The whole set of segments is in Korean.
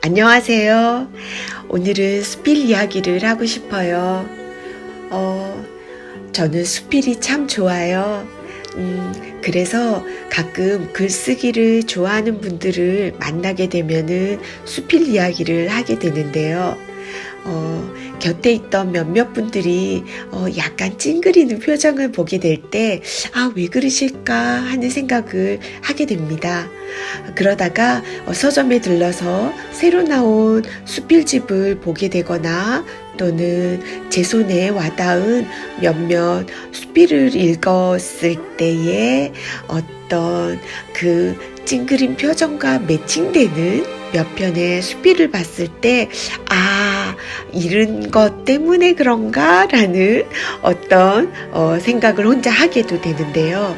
안녕하세요. 오늘은 수필 이야기를 하고 싶어요. 어, 저는 수필이 참 좋아요. 음, 그래서 가끔 글쓰기를 좋아하는 분들을 만나게 되면은 수필 이야기를 하게 되는데요. 어, 곁에 있던 몇몇 분들이 어, 약간 찡그리는 표정을 보게 될 때, 아, 왜 그러실까 하는 생각을 하게 됩니다. 그러다가 어, 서점에 들러서 새로 나온 수필집을 보게 되거나 또는 제 손에 와닿은 몇몇 수필을 읽었을 때에 어떤 그 찡그린 표정과 매칭되는 몇 편의 수필을 봤을 때, 아, 이런 것 때문에 그런가? 라는 어떤 어, 생각을 혼자 하게도 되는데요.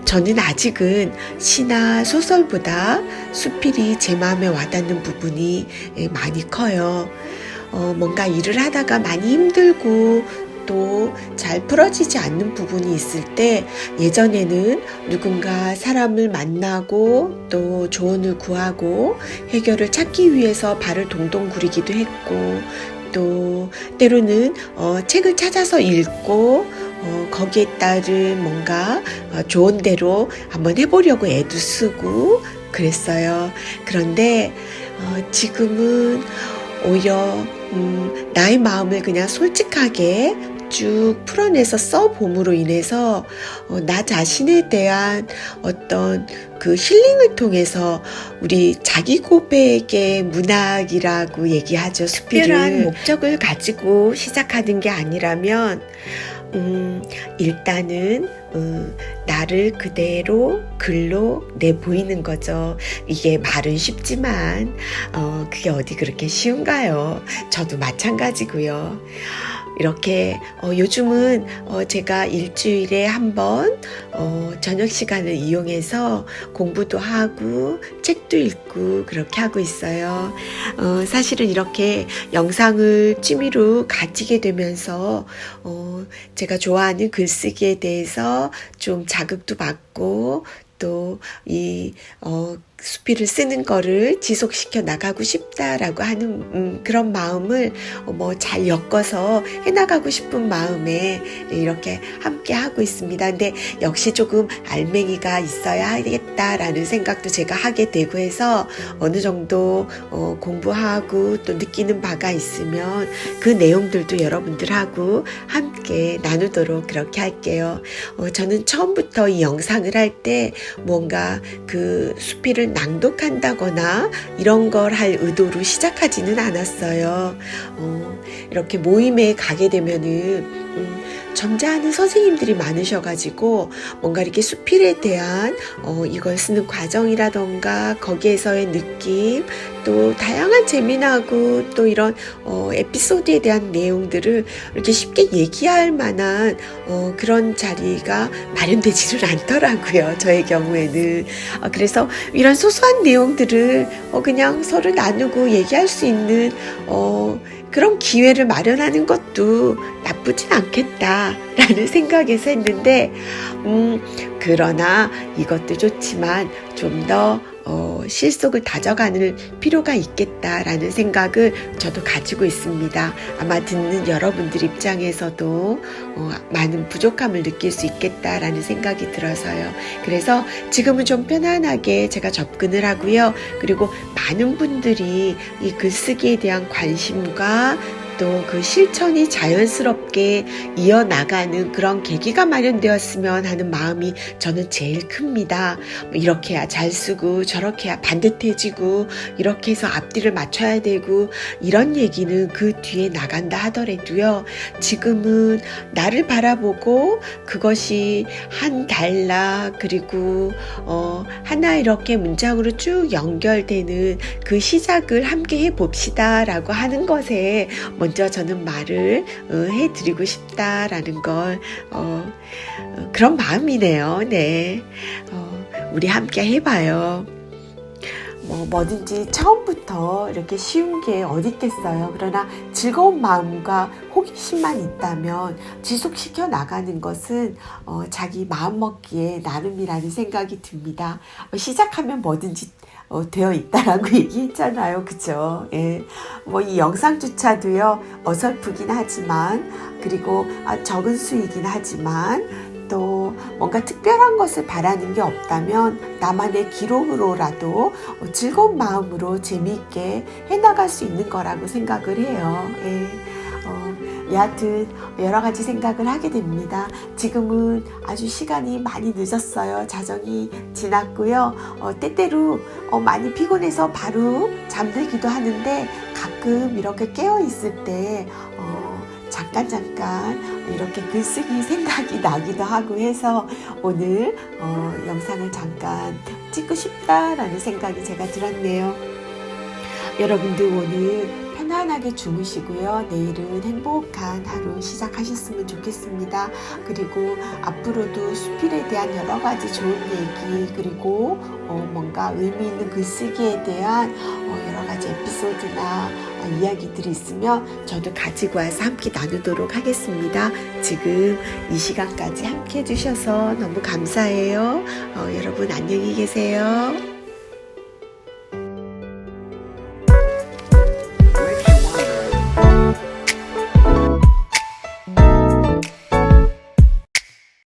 음, 저는 아직은 시나 소설보다 수필이 제 마음에 와닿는 부분이 예, 많이 커요. 어, 뭔가 일을 하다가 많이 힘들고 또 잘 풀어지지 않는 부분이 있을 때 예전에는 누군가 사람을 만나고 또 조언을 구하고 해결을 찾기 위해서 발을 동동 구리기도 했고 또 때로는 어, 책을 찾아서 읽고 어, 거기에 따른 뭔가 어, 좋은 대로 한번 해보려고 애도 쓰고 그랬어요. 그런데 어, 지금은 오히려 음, 나의 마음을 그냥 솔직하게 쭉 풀어내서 써봄으로 인해서 어, 나 자신에 대한 어떤 그 힐링을 통해서 우리 자기 고백의 문학이라고 얘기하죠. 특별한 수필을. 목적을 가지고 시작하는 게 아니라면 음, 일단은 음, 나를 그대로 글로 내보이는 거죠. 이게 말은 쉽지만 어, 그게 어디 그렇게 쉬운가요? 저도 마찬가지고요. 이렇게 어, 요즘은 어, 제가 일주일에 한번 어, 저녁 시간을 이용해서 공부도 하고 책도 읽고 그렇게 하고 있어요. 어, 사실은 이렇게 영상을 취미로 가지게 되면서 어, 제가 좋아하는 글쓰기에 대해서 좀 자극도 받고 또이 어, 수필을 쓰는 거를 지속시켜 나가고 싶다라고 하는 음, 그런 마음을 뭐 잘 엮어서 해나가고 싶은 마음에 이렇게 함께 하고 있습니다. 근데 역시 조금 알맹이가 있어야 하겠다라는 생각도 제가 하게 되고 해서 어느 정도 어, 공부하고 또 느끼는 바가 있으면 그 내용들도 여러분들하고 함께 나누도록 그렇게 할게요. 어, 저는 처음부터 이 영상을 할 때 뭔가 그 수필을 낭독한다거나 이런 걸 할 의도로 시작하지는 않았어요. 어, 이렇게 모임에 가게 되면은 음, 점잖은 선생님들이 많으셔가지고 뭔가 이렇게 수필에 대한 어, 이걸 쓰는 과정이라던가 거기에서의 느낌 또 다양한 재미나고 또 이런 어, 에피소드에 대한 내용들을 이렇게 쉽게 얘기할 만한 어, 그런 자리가 마련되지는 않더라고요. 저의 경우에는 어, 그래서 이런 소소한 내용들을 어, 그냥 서로 나누고 얘기할 수 있는 어, 그런 기회를 마련하는 것도 나쁘진 않겠다라는 생각에서 했는데, 음, 그러나 이것도 좋지만 좀 더 어, 실속을 다져가는 필요가 있겠다라는 생각을 저도 가지고 있습니다. 아마 듣는 여러분들 입장에서도 어, 많은 부족함을 느낄 수 있겠다라는 생각이 들어서요. 그래서 지금은 좀 편안하게 제가 접근을 하고요. 그리고 많은 분들이 이 글쓰기에 대한 관심과 또 그 실천이 자연스럽게 이어나가는 그런 계기가 마련되었으면 하는 마음이 저는 제일 큽니다. 뭐 이렇게 해야 잘 쓰고 저렇게 해야 반듯해지고 이렇게 해서 앞뒤를 맞춰야 되고 이런 얘기는 그 뒤에 나간다 하더라도요. 지금은 나를 바라보고 그것이 한 달락 그리고 어 하나 이렇게 문장으로 쭉 연결되는 그 시작을 함께 해 봅시다 라고 하는 것에 먼저 저는 말을 어, 해드리고 싶다라는 걸 어, 어, 그런 마음이네요. 네, 어, 우리 함께 해봐요. 뭐 뭐든지 처음부터 이렇게 쉬운 게 어디 있겠어요. 그러나 즐거운 마음과 호기심만 있다면 지속시켜 나가는 것은 어, 자기 마음 먹기에 나름이라는 생각이 듭니다. 어, 시작하면 뭐든지 어, 되어 있다라고 얘기했잖아요. 그죠? 예. 뭐 이 영상조차도요, 어설프긴 하지만, 그리고 아, 적은 수이긴 하지만, 또 뭔가 특별한 것을 바라는 게 없다면 나만의 기록으로라도 어, 즐거운 마음으로 재미있게 해나갈 수 있는 거라고 생각을 해요. 예. 어, 여하튼 여러 가지 생각을 하게 됩니다. 지금은 아주 시간이 많이 늦었어요. 자정이 지났고요. 어, 때때로 어, 많이 피곤해서 바로 잠들기도 하는데 가끔 이렇게 깨어 있을 때 어, 잠깐 잠깐 이렇게 글쓰기 생각이 나기도 하고 해서 오늘 어, 영상을 잠깐 찍고 싶다라는 생각이 제가 들었네요. 여러분들 오늘 편안하게 주무시고요. 내일은 행복한 하루 시작하셨으면 좋겠습니다. 그리고 앞으로도 수필에 대한 여러 가지 좋은 얘기 그리고 어, 뭔가 의미 있는 글쓰기에 대한 어, 여러 가지 에피소드나 어, 이야기들이 있으면 저도 가지고 와서 함께 나누도록 하겠습니다. 지금 이 시간까지 함께 해주셔서 너무 감사해요. 어, 여러분 안녕히 계세요.